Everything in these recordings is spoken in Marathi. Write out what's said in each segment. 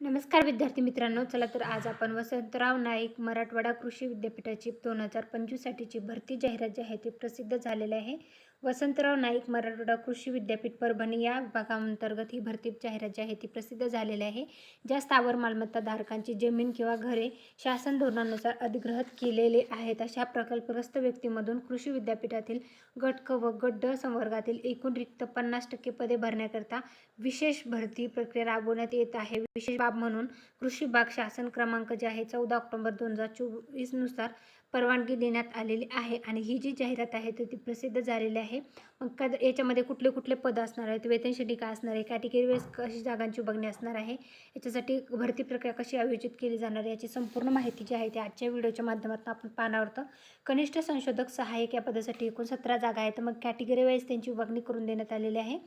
नमस्कार विद्यार्थी मित्रांनो चला तर आज आपण वसंतराव नाईक मराठवाडा कृषी विद्यापीठाची दोन हजार पंचवीससाठीची भरती जाहिरात जी आहे ती प्रसिद्ध झालेली आहे. वसंतराव नाईक मराठवाडा कृषी विद्यापीठ परभणी या विभागांतर्गत ही भरती जाहिरात जी आहे ती प्रसिद्ध झालेली आहे. ज्या स्थावर मालमत्ता धारकांची जमीन किंवा घरे शासन धोरणानुसार अधिग्रहित केलेले आहेत अशा प्रकल्पग्रस्त व्यक्तीमधून कृषी विद्यापीठातील गट क व गट ड संवर्गातील एकूण रिक्त पन्नास टक्के पदे भरण्याकरता विशेष भरती प्रक्रिया राबवण्यात येत आहे. विशेष बाब म्हणून कृषी बाग शासन क्रमांक जे आहे चौदा ऑक्टोबर दोन हजार चोवीसनुसार परवानगी देण्यात आलेली आहे आणि ही जी जाहिरात आहे तर ती प्रसिद्ध झालेली आहे. मग का याच्यामध्ये कुठले कुठले पद असणार आहेत? वेतन श्रेणी काय असणार आहे? कॅटेगरी वेळेस कशी जागांची बघणी असणार आहे? याच्यासाठी भरती प्रक्रिया कशी आयोजित केली जाणार आहे? याची संपूर्ण माहिती जी आहे ती आजच्या व्हिडिओच्या माध्यमातून आपण पाहणार कनिष्ठ संशोधक सहाय्यक या पदासाठी एकूण सतरा जागा आहेत. तर मग कॅटेगरी वाईज त्यांची विभागणी करून देण्यात आलेली आहे.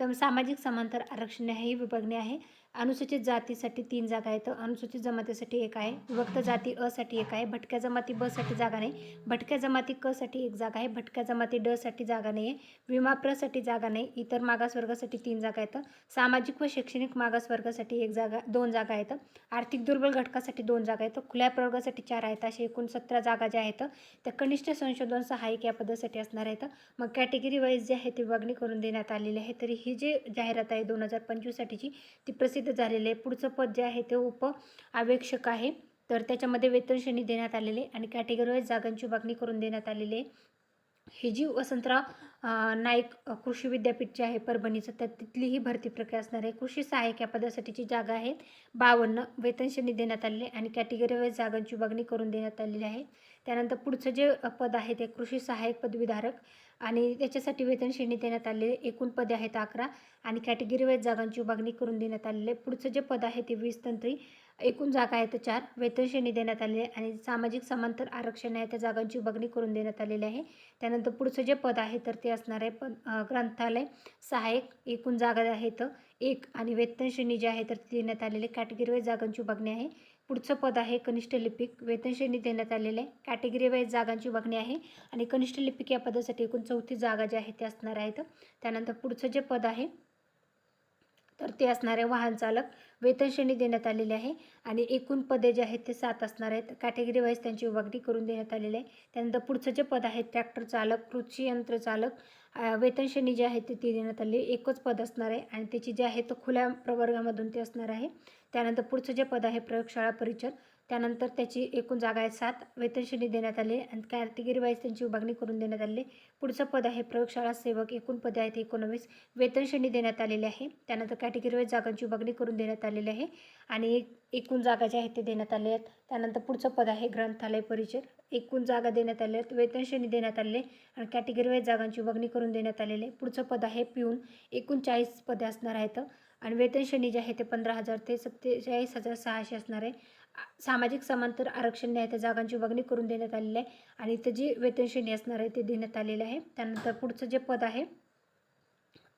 तर सामाजिक समांतर आरक्षण ही विभागणी आहे. अनुसूचित जातीसाठी तीन जागा आहेत. अनुसूचित जमातीसाठी एक आहे. विभक्त जाती असाठी एक आहे. भटक्या जमाती ब साठी जागा नाही. भटक्या जमाती क साठी एक जागा आहे. भटक्या जमाती ड साठी जागा नाही आहे विमा प्रसाठी जागा नाही. इतर मागासवर्गासाठी तीन जागा आहेत. सामाजिक व शैक्षणिक मागासवर्गासाठी एक जागा दोन जागा आहेत. आर्थिक दुर्बल घटकासाठी दोन जागा आहेत. खुल्या प्रवर्गासाठी चार आहेत. असे एकूण सतरा जागा ज्या आहेत त्या कनिष्ठ संशोधन सहाय्यक या पदासाठी असणार आहेत. मग कॅटेगरी वाईज जे आहे ती विभागणी करून देण्यात आलेली आहे. तरी ही जी जाहिरात आहे दोन हजार पंचवीससाठीची ती प्रसिद्ध झालेलं. आहे पुढचं पद जे आहे ते उप आवेक्षक आहे. तर त्याच्यामध्ये वेतन श्रेणी देण्यात आलेले आणि कॅटेगरी वाईज जागांची विभागणी करून देण्यात आलेली आहे. ही जी वसंतराव नाईक कृषी विद्यापीठ जे आहे परभणीचं. त्या तिथली ही भरती प्रक्रिया असणार आहे. कृषी सहाय्यक या पदासाठीची जागा आहेत. बावन्न वेतनश्रेणी देण्यात आलेली आणि कॅटेगरी वाईज जागांची विभागणी करून देण्यात आलेली आहे. त्यानंतर पुढचं जे पद आहे ते कृषी सहाय्यक पदवीधारक आणि त्याच्यासाठी वेतन श्रेणी देण्यात आलेले एकूण पदे आहेत अकरा आणि कॅटेगरी वाईज जागांची विभागणी करून देण्यात आलेली आहे. पुढचं जे पद आहे ते वीस तंत्री एकूण जागा आहेत चार. वेतन श्रेणी देण्यात आलेली आहे आणि सामाजिक समांतर आरक्षण आहे. त्या जागांची विभागणी करून देण्यात आलेली आहे. त्यानंतर पुढचं जे पद आहे तर ते असणार आहे पद ग्रंथालय. सहाय्यक एकूण जागा आहेत एक आणि वेतन श्रेणी जे आहे तर ती देण्यात आलेली कॅटेगरी वाईज जागांची विभागणी आहे. पुढचं पद आहे कनिष्ठ लिपिक. वेतन श्रेणी देण्यात आलेले आहे कॅटेगरी वाईज जागांची विभागणी आहे आणि कनिष्ठ लिपिक या पदासाठी एकूण चौथी जागा ज्या आहेत ते असणार आहेत. त्यानंतर पुढचं जे पद आहे तर ते असणारे वाहन चालक देण्यात आलेली आहे आणि एकूण पदे जे आहेत ते सात असणार आहेत. कॅटेगरी वाईज त्यांची विभागणी करून देण्यात आलेली आहे. त्यानंतर पुढचं जे पद आहे ट्रॅक्टर चालक कृषी यंत्र चालक वेतनश्रेणी जी आहे ती देण्यात आली एकच पद असणार आहे आणि त्याची जे आहे तो खुल्या प्रवर्गामधून ते असणार आहे. त्यानंतर पुढचं जे पद आहे प्रयोगशाळा परिचर. त्यानंतर त्याची एकूण जागा आहे सात. वेतनश्रेणी देण्यात आली आणि कॅटेगरी वाईज त्यांची विभागणी करून देण्यात आली. पुढचं पद आहे प्रयोगशाळा सेवक. एकूण पदे आहेत एकोणवीस. वेतनश्रेणी देण्यात आलेली आहे. त्यानंतर कॅटेगरी वाईज जागांची विभागणी करून देण्यात आलेली आहे आणि एकूण जागा ज्या आहेत ते देण्यात आले आहेत. त्यानंतर पुढचं पद आहे ग्रंथालय परिचय. एकूण जागा देण्यात आल्या आहेत. वेतनश्रेणी देण्यात आले आणि कॅटेगरी वाईज जागांची विभागणी करून देण्यात आलेली आहे. पुढचं पद आहे पिऊन. एकूण चाळीस पदे असणार आहेत आणि वेतनश्रेणी जे आहे ते पंधरा हजार ते सत्तेचाळीस हजार सहाशे असणार आहे. सामाजिक समांतर आरक्षण आहे त्या जागांची विभागणी करून देण्यात आलेली आहे आणि इथं जी वेतनश्रेणी असणार आहे ते देण्यात आलेलं आहे. त्यानंतर पुढचं जे पद आहे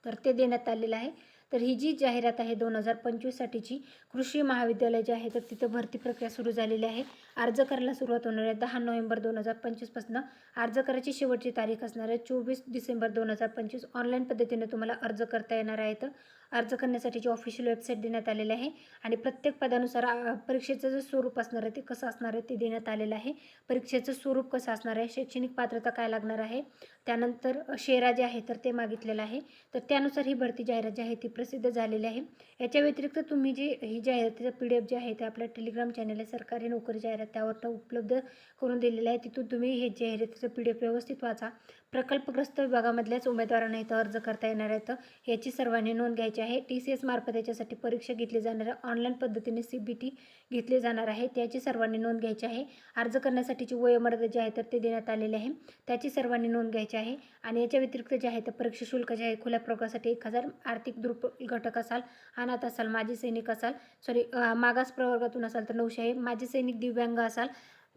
तर ते देण्यात आलेलं आहे. तर ही जी जाहिरात आहे दोन हजार पंचवीससाठीची कृषी महाविद्यालय जे आहे तर तिथं भरती प्रक्रिया सुरू झालेली आहे. अर्ज करायला सुरुवात होणार आहे. दहा नोव्हेंबर दोन हजार पंचवीसपासून अर्ज करायची शेवटची तारीख असणार आहे. चोवीस डिसेंबर दोन हजार पंचवीस ऑनलाईन पद्धतीने तुम्हाला अर्ज करता येणार आहेत. अर्ज करण्यासाठीची ऑफिशियल वेबसाईट देण्यात आलेली आहे आणि प्रत्येक पदानुसार परीक्षेचं जे स्वरूप असणार आहे ते कसं असणार आहे ते देण्यात आलेलं आहे. परीक्षेचं स्वरूप कसं असणार आहे शैक्षणिक पात्रता काय लागणार आहे त्यानंतर शेरा जे आहे तर ते मागितलेलं आहे. तर त्यानुसार ही भरती जाहिरात जी आहे ती प्रसिद्ध झालेली आहे. याच्या व्यतिरिक्त तुम्ही जी ही जाहिरातीचं पी डी एफ जे आहे ते आपल्या टेलिग्राम चॅनल आहे सरकारी नोकरी जाहिरात त्यावर उपलब्ध करून दिलेलं आहे. तिथून तुम्ही हे जाहिरातीचं पी डी एफ व्यवस्थित वाचा. प्रकल्पग्रस्त विभागामधल्याच उमेदवारांना इथं अर्ज करता येणार आहेत. याची सर्वांनी नोंद घ्यायची आहे. टी सी एस मार्फत याच्यासाठी परीक्षा घेतली जाणार आहे ऑनलाईन पद्धतीने सी बी टी घेतली जाणार आहे. त्याची सर्वांनी नोंद घ्यायची आहे. अर्ज करण्यासाठीची वयोमर्यादा जे आहे तर ते देण्यात आलेले आहे. त्याची सर्वांनी नोंद घ्यायची आहे. आणि याच्या व्यतिरिक्त जे आहे तर परीक्षा शुल्क जे आहे खुल्या प्रवर्गासाठी एक हजार आर्थिक दुर्प घटक असाल अनाथ असाल माजी सैनिक असाल सॉरी मागास प्रवर्गातून असाल तर नऊशे आहे. माजी सैनिक दिव्यांग असाल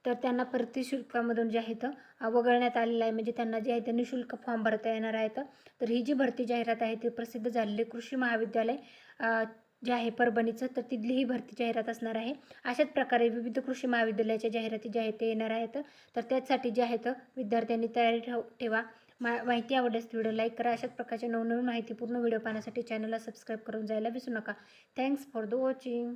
तर त्यांना प्रतिशुल्कामधून जे आहे तर वगळण्यात आलेलं आहे. म्हणजे त्यांना जे आहे ते निशुल्क फॉर्म भरता येणार आहेत तर ही जी भरती जाहिरात आहे ती प्रसिद्ध झालेली कृषी महाविद्यालय जे आहे परभणीचं तर तिथली ही भरती जाहिरात असणार आहे. अशाच प्रकारे विविध कृषी महाविद्यालयाच्या जाहिराती ज्या आहेत ते येणार आहेत. तर त्याचसाठी जे आहेत विद्यार्थ्यांनी तयारी ठेव ठेवा. मा माहिती आवडल्यास व्हिडिओ लाईक करा. अशाच प्रकारच्या नवनवीन माहितीपूर्ण व्हिडिओ पाहण्यासाठी चॅनलला सबस्क्राईब करून जायला विसरू नका. Thanks for the watching.